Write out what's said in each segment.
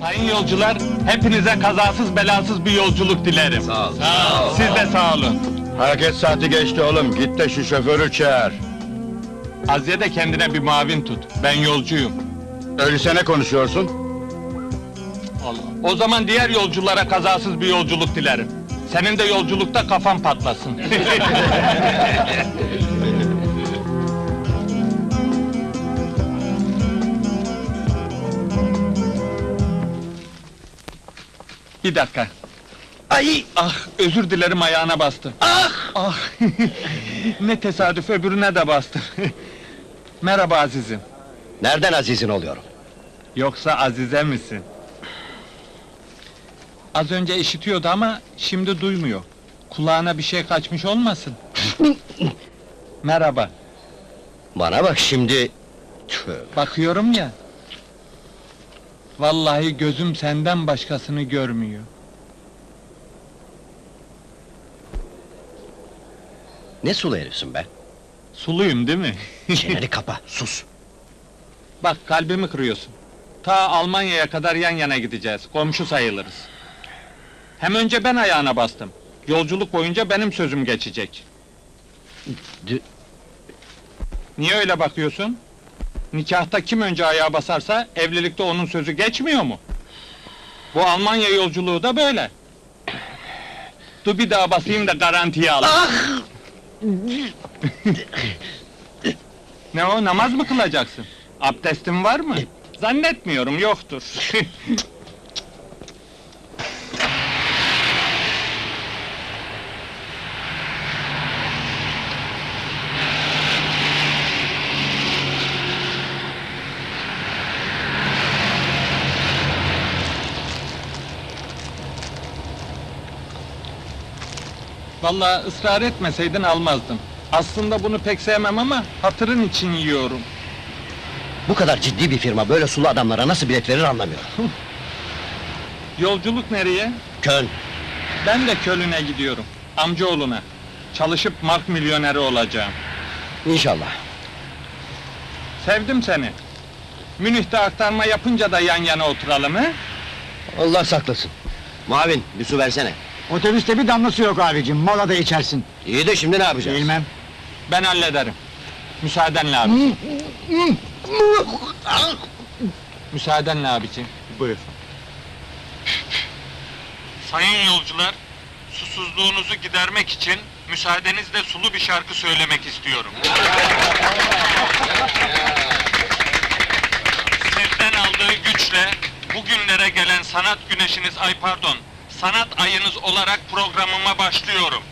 Sayın yolcular, hepinize kazasız belasız bir yolculuk dilerim. Sağ ol. Siz de sağ olun. Hareket saati geçti oğlum. Git de şu şoförü çağır. Aziye de kendine bir mavin tut. Ben yolcuyum. Öyleyse ne konuşuyorsun? Allah. O zaman diğer yolculara kazasız bir yolculuk dilerim. Senin de yolculukta kafan patlasın. bir dakika. Ay! Ah, özür dilerim ayağına bastım. Ah! Ah! ne tesadüf öbürüne de bastım. Merhaba azizim. Nereden azizin oluyorum? Yoksa Azize misin? Az önce işitiyordu ama şimdi duymuyor. Kulağına bir şey kaçmış olmasın? Merhaba. Bana bak şimdi... Tüh. Bakıyorum ya. Vallahi gözüm senden başkasını görmüyor. Ne sulu herifsin be? Suluyum değil mi? Çeneni kapa, sus. Bak kalbimi kırıyorsun. Ta Almanya'ya kadar yan yana gideceğiz. Komşu sayılırız. Hem önce ben ayağına bastım. Yolculuk boyunca benim sözüm geçecek. D- Niye öyle bakıyorsun? Nikahta kim önce ayağa basarsa evlilikte onun sözü geçmiyor mu? Bu Almanya yolculuğu da böyle. Dur bir daha basayım da garantiye al. ne o namaz mı kılacaksın? Abdestin var mı? Zannetmiyorum yoktur. Vallahi ısrar etmeseydin almazdım. Aslında bunu pek sevmem ama hatırın için yiyorum. Bu kadar ciddi bir firma böyle sulu adamlara nasıl bilet verir anlamıyorum. Yolculuk nereye? Köln, Ben de Kölün'e gidiyorum. Amcaoğluna. Çalışıp mark milyoneri olacağım. inşallah. Sevdim seni. Münih'te aktarma yapınca da yan yana oturalım he? Allah saklasın. Mavin, bir su versene. Otobüste bir damlası yok abicim, molada içersin. İyi de şimdi ne yapacağız? Bilmem. Ben hallederim. Müsaadenle abi. Müsaadenle abiciğim. Buyur. Sayın yolcular, susuzluğunuzu gidermek için müsaadenizle sulu bir şarkı söylemek istiyorum. Sizden aldığı güçle bugünlere gelen sanat güneşiniz ay pardon, sanat ayınız olarak programıma başlıyorum.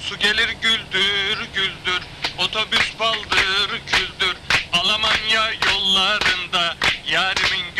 Su gelir güldür güldür, otobüs baldır küldür, Almanya yollarında yarimin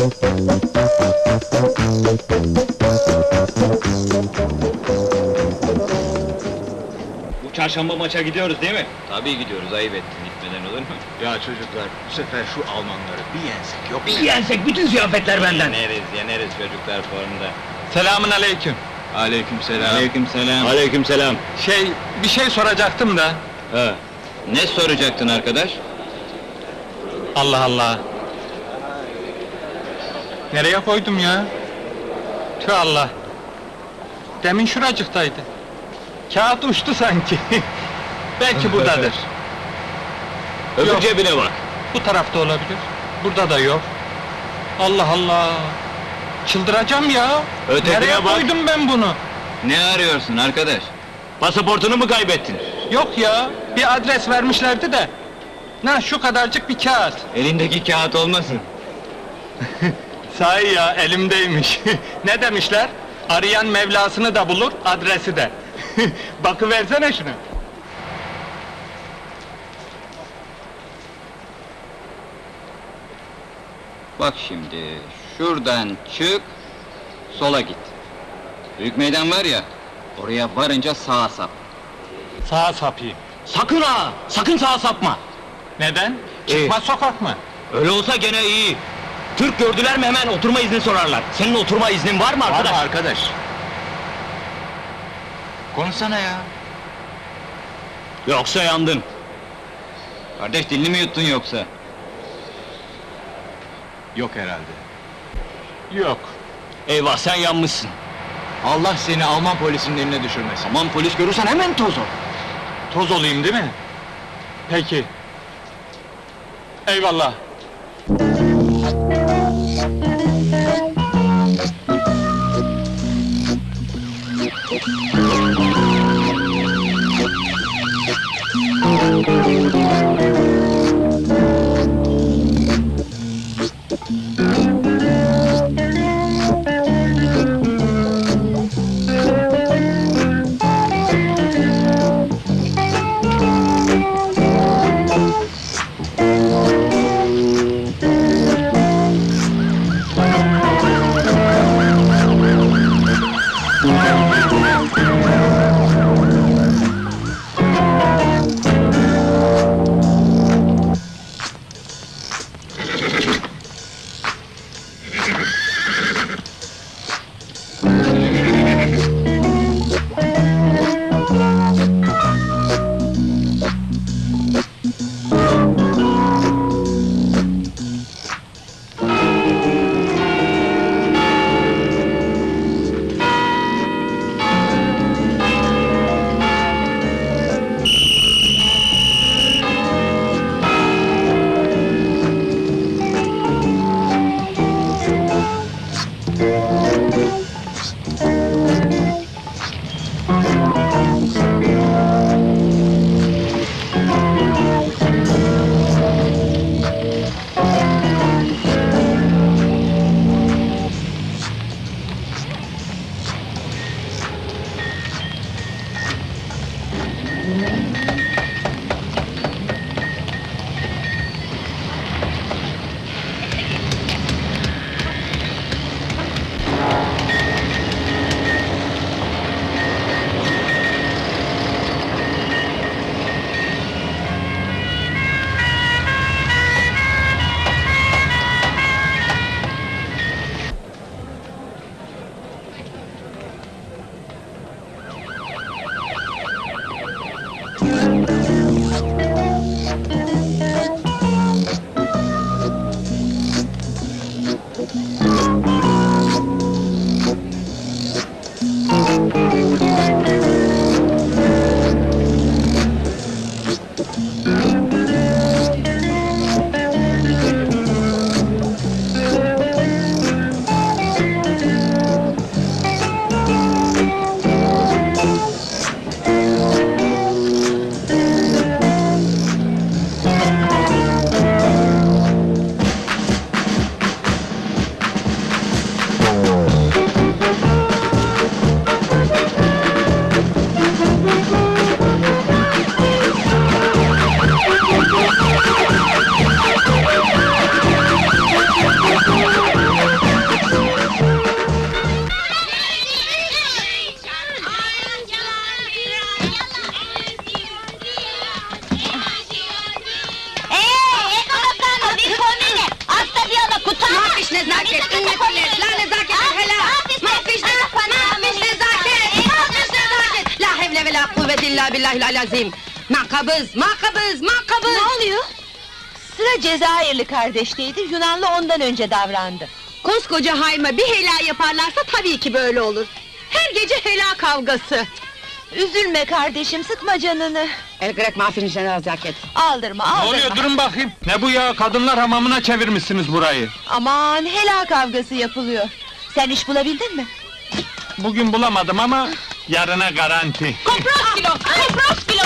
Bu çarşamba maça gidiyoruz değil mi? Tabii gidiyoruz, ayıp ettin gitmeden olur mu? Ya çocuklar, bu sefer şu Almanları bir yensek yok Bir yensek bütün ziyafetler benden! Yeneriz, yeneriz çocuklar formda. Selamun aleyküm. Aleykümselam. Aleykümselam. Aleykümselam. Şey, bir şey soracaktım da. Ha. Ne soracaktın arkadaş? Allah Allah! Nereye koydum ya? Tüh Allah! Demin şuracıktaydı. Kağıt uçtu sanki. Belki buradadır. Öbür Yok. cebine bak. Bu tarafta olabilir. Burada da yok. Allah Allah! Çıldıracağım ya! Ötekine Nereye bak. koydum ben bunu? Ne arıyorsun arkadaş? Pasaportunu mu kaybettin? Yok ya, bir adres vermişlerdi de. Na şu kadarcık bir kağıt. Elindeki kağıt olmasın? Sahi ya, elimdeymiş. ne demişler? Arayan Mevlasını da bulur, adresi de. Bakıversene şunu. Bak şimdi, şuradan çık, sola git. Büyük meydan var ya, oraya varınca sağa sap. Sağa sapayım. Sakın ha! Sakın sağa sapma! Neden? Çıkmaz sokak mı? Öyle olsa gene iyi. Türk gördüler mi hemen oturma izni sorarlar. Senin oturma iznin var mı arkadaş? arkadaş? Konuşsana ya. Yoksa yandın. Kardeş dilini mi yuttun yoksa? Yok herhalde. Yok. Eyvah sen yanmışsın. Allah seni Alman polisinin eline düşürmesin. Aman polis görürsen hemen toz ol. Toz olayım değil mi? Peki. Eyvallah. Thank you. kuvvet illa billahil alazim! Makabız, makabız, makabız! Ne oluyor? Sıra Cezayirli kardeşteydi, Yunanlı ondan önce davrandı. Koskoca hayma bir helal yaparlarsa tabii ki böyle olur. Her gece helal kavgası! Üzülme kardeşim, sıkma canını! El grek mafin nezaket! Aldırma, aldırma! Ne oluyor, durun bakayım! Ne bu ya, kadınlar hamamına çevirmişsiniz burayı! Aman, helal kavgası yapılıyor! Sen iş bulabildin mi? Bugün bulamadım ama yarına garanti. Kopros kilo, kopros kilo!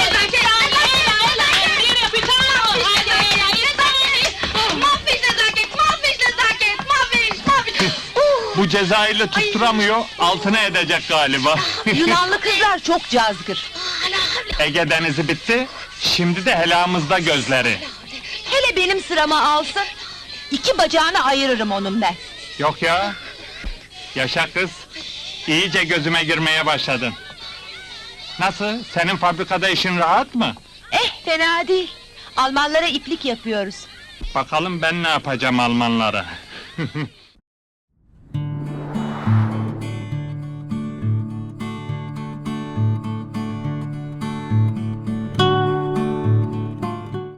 Mafiş nezaket, mafiş nezaket, mafiş, mafiş! Bu Cezayirli tutturamıyor, altına edecek galiba. Yunanlı kızlar çok cazgır. Ege denizi bitti, şimdi de helamızda gözleri. Hele benim sırama alsın. İki bacağını ayırırım onun ben. Yok ya. Yaşa kız. İyice gözüme girmeye başladın. Nasıl? Senin fabrikada işin rahat mı? Eh, fena değil. Almanlara iplik yapıyoruz. Bakalım ben ne yapacağım Almanlara.